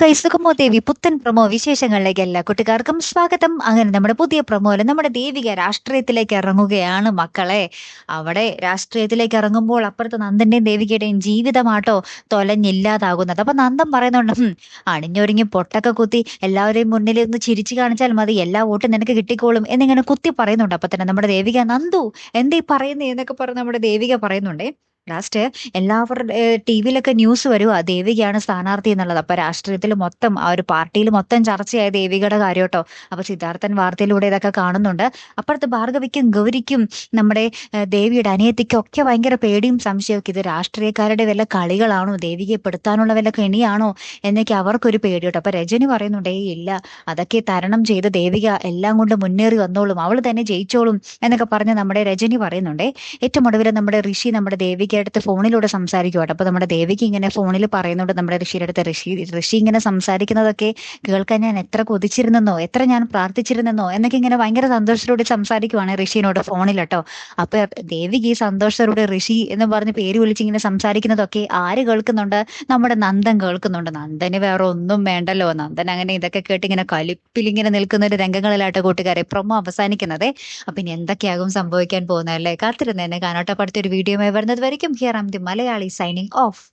കൈ സുഖമോ ദേവി പുത്തൻ പ്രമോ വിശേഷങ്ങളിലേക്ക് എല്ലാ കുട്ടികാർക്കും സ്വാഗതം. അങ്ങനെ നമ്മുടെ പുതിയ പ്രമോല നമ്മുടെ ദേവിക രാഷ്ട്രീയത്തിലേക്ക് ഇറങ്ങുകയാണ് മക്കളെ. അവിടെ രാഷ്ട്രീയത്തിലേക്ക് ഇറങ്ങുമ്പോൾ അപ്പുറത്ത് നന്ദന്റെയും ദേവികയുടെയും ജീവിതമാട്ടോ തൊലഞ്ഞില്ലാതാകുന്നത്. അപ്പൊ നന്ദൻ പറയുന്നുണ്ട് അണിഞ്ഞൊരുങ്ങി പൊട്ടൊക്കെ കുത്തി എല്ലാവരെയും മുന്നിൽ ഒന്ന് ചിരിച്ചു കാണിച്ചാൽ മതി എല്ലാ വോട്ടും നിനക്ക് കിട്ടിക്കോളും എന്നിങ്ങനെ കുത്തി പറയുന്നുണ്ട്. അപ്പൊ തന്നെ നമ്മുടെ ദേവിക നന്ദു എന്തേ പറയുന്നേ? എന്നൊക്കെ പറഞ്ഞ് നമ്മുടെ ദേവിക പറയുന്നുണ്ടേ. ലാസ്റ്റ് എല്ലാവരുടെ ടി വിയിലൊക്കെ ന്യൂസ് വരുവാ ദേവികയാണ് സ്ഥാനാർത്ഥി എന്നുള്ളത്. അപ്പൊ രാഷ്ട്രീയത്തിൽ മൊത്തം ആ ഒരു പാർട്ടിയിൽ മൊത്തം ചർച്ചയായ ദേവികയുടെ കാര്യം കേട്ടോ. അപ്പൊ സിദ്ധാർത്ഥൻ വാർത്തയിലൂടെ ഇതൊക്കെ കാണുന്നുണ്ട്. അപ്പുറത്ത് ഭാർഗവിക്കും ഗൗരിക്കും നമ്മുടെ ദേവിയുടെ അനിയത്തിക്കും ഒക്കെ ഭയങ്കര പേടിയും സംശയമൊക്കെ ഇത് രാഷ്ട്രീയക്കാരുടെ വല്ല കളികളാണോ? ദേവികയെ പെടുത്താനുള്ള വല്ല കെണിയാണോ? എന്നൊക്കെ അവർക്കൊരു പേടി കേട്ടോ. അപ്പൊ രജനി പറയുന്നുണ്ടേ ഇല്ല. അതൊക്കെ തരണം ചെയ്ത് ദേവിക എല്ലാം കൊണ്ട് മുന്നേറി വന്നോളും. അവൾ തന്നെ ജയിച്ചോളും എന്നൊക്കെ പറഞ്ഞ് നമ്മുടെ രജനി പറയുന്നുണ്ടേ. ഏറ്റവും ഒടുവിൽ നമ്മുടെ ഋഷി നമ്മുടെ അടുത്ത് ഫോണിലൂടെ സംസാരിക്കുവാട്ടോ അപ്പൊ നമ്മുടെ ദേവിക്ക് ഇങ്ങനെ ഫോണിൽ പറയുന്നുണ്ട് നമ്മുടെ ഋഷിയുടെ അടുത്ത് ഋഷി ഋഷി ഇങ്ങനെ സംസാരിക്കുന്നതൊക്കെ കേൾക്കാൻ ഞാൻ എത്ര കൊതിച്ചിരുന്നെന്നോ എത്ര ഞാൻ പ്രാർത്ഥിച്ചിരുന്നെന്നോ എന്നൊക്കെ ഇങ്ങനെ ഭയങ്കര സന്തോഷത്തോടെ സംസാരിക്കുവാണ് ഋഷിനോട് ഫോണിലട്ടോ അപ്പൊ ദേവിക്ക് ഈ സന്തോഷത്തോടെ ഋഷി എന്ന് പറഞ്ഞ് പേര് വിളിച്ച് ഇങ്ങനെ സംസാരിക്കുന്നതൊക്കെ ആര് കേൾക്കുന്നുണ്ട്? നമ്മുടെ നന്ദൻ കേൾക്കുന്നുണ്ട്. നന്ദന് വേറെ ഒന്നും വേണ്ടല്ലോ. നന്ദൻ അങ്ങനെ ഇതൊക്കെ കേട്ട് ഇങ്ങനെ കലിപ്പിൽ ഇങ്ങനെ നിൽക്കുന്ന ഒരു രംഗങ്ങളിലായിട്ട് കൂട്ടുകാരെ പ്രൊമോ അവസാനിക്കുന്നതേ. അപ്പൊ ഇനി എന്തൊക്കെയാകും സംഭവിക്കാൻ പോകുന്നതല്ലേ കാത്തിരുന്ന് എന്നെ കാണോട്ടപ്പെടുത്തിയ ഒരു വീഡിയോയുമായി വരുന്നത് വരയ്ക്കും. Vikram here. I'm the Malayali signing off.